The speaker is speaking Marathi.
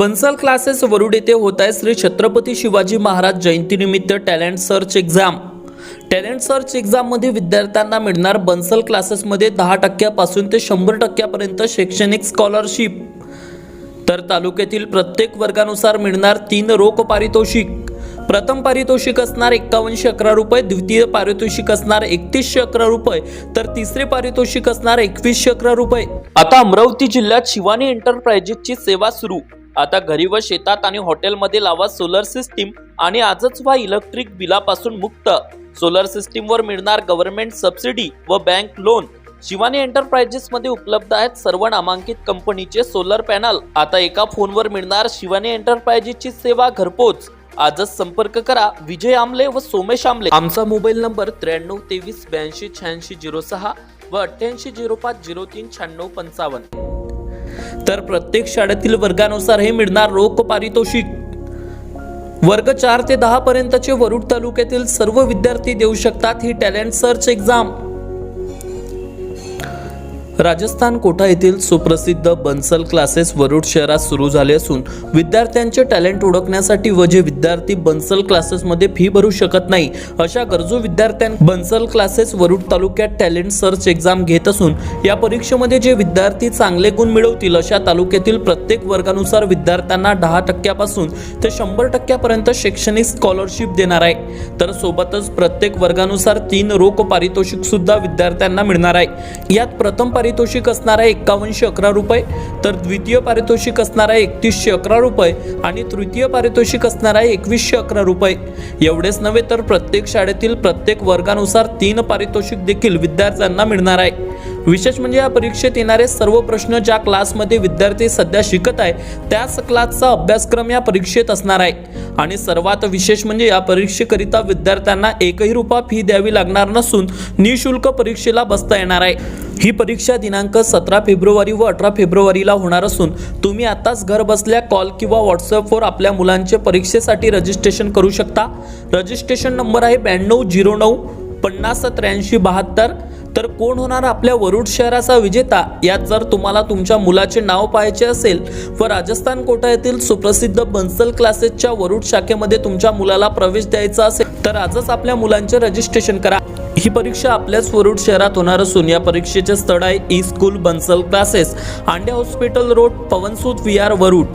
बन्सल क्लासेस वरुड येथे होत आहे श्री छत्रपती शिवाजी महाराज जयंतीनिमित्त talent search exam. Talent search एक्झाममध्ये विद्यार्थ्यांना मिळणार बन्सल क्लासेसमध्ये दहा टक्क्यापासून ते शंभर टक्क्यापर्यंत शैक्षणिक स्कॉलरशिप. तर तालुक्यातील प्रत्येक वर्गानुसार मिळणार तीन रोख पारितोषिक. प्रथम पारितोषिक असणार एक्कावनशे अकरा रुपये द्वितीय पारितोषिक असणार एकतीसशे अकरा रुपये तर तिसरे पारितोषिक असणार एकवीसशे अकरा रुपये. आता अमरावती जिल्ह्यात शिवानी एंटरप्राइजेसची सेवा सुरू. आता घरी व शेतात आणि हॉटेलमध्ये लावा सोलर सिस्टीम आणि आजच व्हा इलेक्ट्रिक बिलापासून मुक्त. सोलर सिस्टीमवर मिळणार गव्हर्नमेंट सबसिडी व बँक लोन. शिवानी एंटरप्राइजेस मध्ये उपलब्ध आहेत सर्व नामांकित कंपनीचे सोलर पॅनल. आता एका फोनवर मिळणार शिवानी एंटरप्राइजेसची सेवा घरपोच. आजच संपर्क करा विजय आमले व सोमेश आमले. आमचा मोबाईल नंबर त्र्याण्णव तेवीस ब्याऐंशी शहाऐंशी झिरो सहा व अठ्ठ्याऐंशी झिरो पाच झिरो तीन शहाण्णव पंचावन्न. तर प्रत्येक शाळेतील वर्गानुसार हे मिळणार रोख पारितोषिक. वर्ग चार ते दहा पर्यंतचे वरुड तालुक्यातील सर्व विद्यार्थी देऊ शकतात ही talent search exam. Rajasthan Kota येथील सुप्रसिद्ध बन्सल क्लासेस वरुड शहरात सुरू झाले असून विद्यार्थ्यांचे टॅलेंट ओळखण्यासाठी व जे विद्यार्थी बन्सल क्लासेसमध्ये फी भरू शकत नाही अशा गरजू विद्यार्थ्यां बन्सल क्लासेस वरुड तालुक्यात टॅलेंट सर्च एक्झाम घेत असून या परीक्षेमध्ये जे विद्यार्थी चांगले गुण मिळवतील अशा तालुक्यातील प्रत्येक वर्गानुसार विद्यार्थ्यांना दहा टक्क्यापासून ते शंभर टक्क्यापर्यंत शैक्षणिक स्कॉलरशिप देणार आहे. तर सोबतच प्रत्येक वर्गानुसार तीन रोख पारितोषिक सुद्धा विद्यार्थ्यांना मिळणार आहे. यात प्रथम पारितोषिक असणार आहे एक्कावनशे अकरा रुपये तर द्वितीय पारितोषिक असणार आहे एकतीसशे अकरा रुपये आणि तृतीय पारितोषिक असणार आहे एकवीसशे अकरा रुपये. एवढेच नव्हे तर प्रत्येक शाळेतील प्रत्येक वर्गानुसार तीन पारितोषिक देखील विद्यार्थ्यांना मिळणार आहे. विशेष म्हणजे या परीक्षेत येणारे सर्व प्रश्न ज्या क्लासमध्ये विद्यार्थी सध्या शिकत आहे त्याच क्लासचा अभ्यासक्रम या परीक्षेत असणार आहे. आणि सर्वात विशेष म्हणजे या परीक्षेकरिता विद्यार्थ्यांना एकही रुपया फी द्यावी लागणार नसून निशुल्क परीक्षेला बसता येणार आहे. ही परीक्षा दिनांक सतरा फेब्रुवारी व अठरा फेब्रुवारीला होणार असून तुम्ही आताच घर बसल्या कॉल किंवा व्हॉट्सअपवर आपल्या मुलांचे परीक्षेसाठी रजिस्ट्रेशन करू शकता. रजिस्ट्रेशन नंबर आहे ब्याण्णव झिरो नऊ पन्नास त्र्याऐंशी बहात्तर. तर कोण होणार आपल्या वरुड शहराचा विजेता? यात जर तुम्हाला तुमच्या मुलाचे नाव पाहायचे असेल व राजस्थान कोटा येथील सुप्रसिद्ध बन्सल क्लासेसच्या वरुड शाखेमध्ये तुमच्या मुलाला प्रवेश द्यायचा असेल तर आजच आपल्या मुलांचे रजिस्ट्रेशन करा. ही परीक्षा आपल्याच वरुड शहरात होणार असून या परीक्षेचे स्थळ आहे e school Bansal classes. Ande hospital road Pawansut Vihar Warud.